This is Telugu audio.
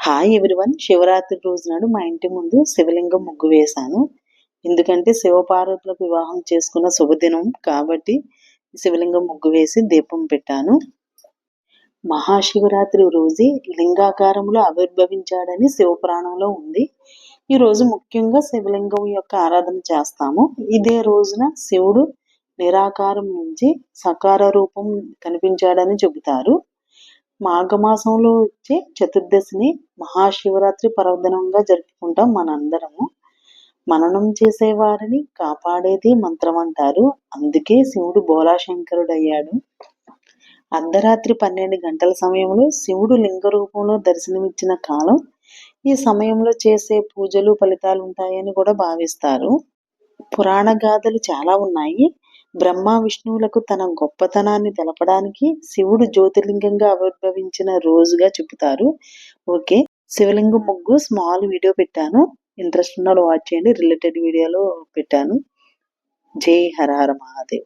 హాయ్ ఎవ్రీవన్ శివరాత్రి రోజు నాడు మా ఇంటి ముందు శివలింగం ముగ్గు వేశాను. ఎందుకంటే శివపార్వతులకు వివాహం చేసుకున్న శుభదినం కాబట్టి శివలింగం ముగ్గు వేసి దీపం పెట్టాను. మహాశివరాత్రి రోజే లింగాకారంలో ఆవిర్భవించాడని శివపురాణంలో ఉంది. ఈ రోజు ముఖ్యంగా శివలింగం యొక్క ఆరాధన చేస్తాము. ఇదే రోజున శివుడు నిరాకారం నుంచి సకార రూపం కనిపించాడని చెబుతారు. మాఘమాసంలో వచ్చే చతుర్దశిని మహాశివరాత్రి పర్వదినంగా జరుపుకుంటాం మనందరము. మననం చేసే వారిని కాపాడేది మంత్రం అంటారు. అందుకే శివుడు బోలాశంకరుడు అయ్యాడు అర్ధరాత్రి పన్నెండు గంటల సమయంలో శివుడు లింగ రూపంలో దర్శనమిచ్చిన కాలం ఈ సమయంలో చేసే పూజలు ఫలితాలు ఉంటాయని కూడా భావిస్తారు. పురాణ గాథలు చాలా ఉన్నాయి. బ్రహ్మ విష్ణువులకు తన గొప్పతనాన్ని తెలపడానికి శివుడు జ్యోతిర్లింగంగా ప్రారంభించిన రోజుగా చెబుతారు. ఓకే. శివలింగం ముగ్గు స్మాల్ వీడియో పెట్టాను. ఇంట్రెస్ట్ ఉన్నాడు వాచ్ చేయండి. రిలేటెడ్ వీడియోలో పెట్టాను. జై హర హర మహాదేవ్.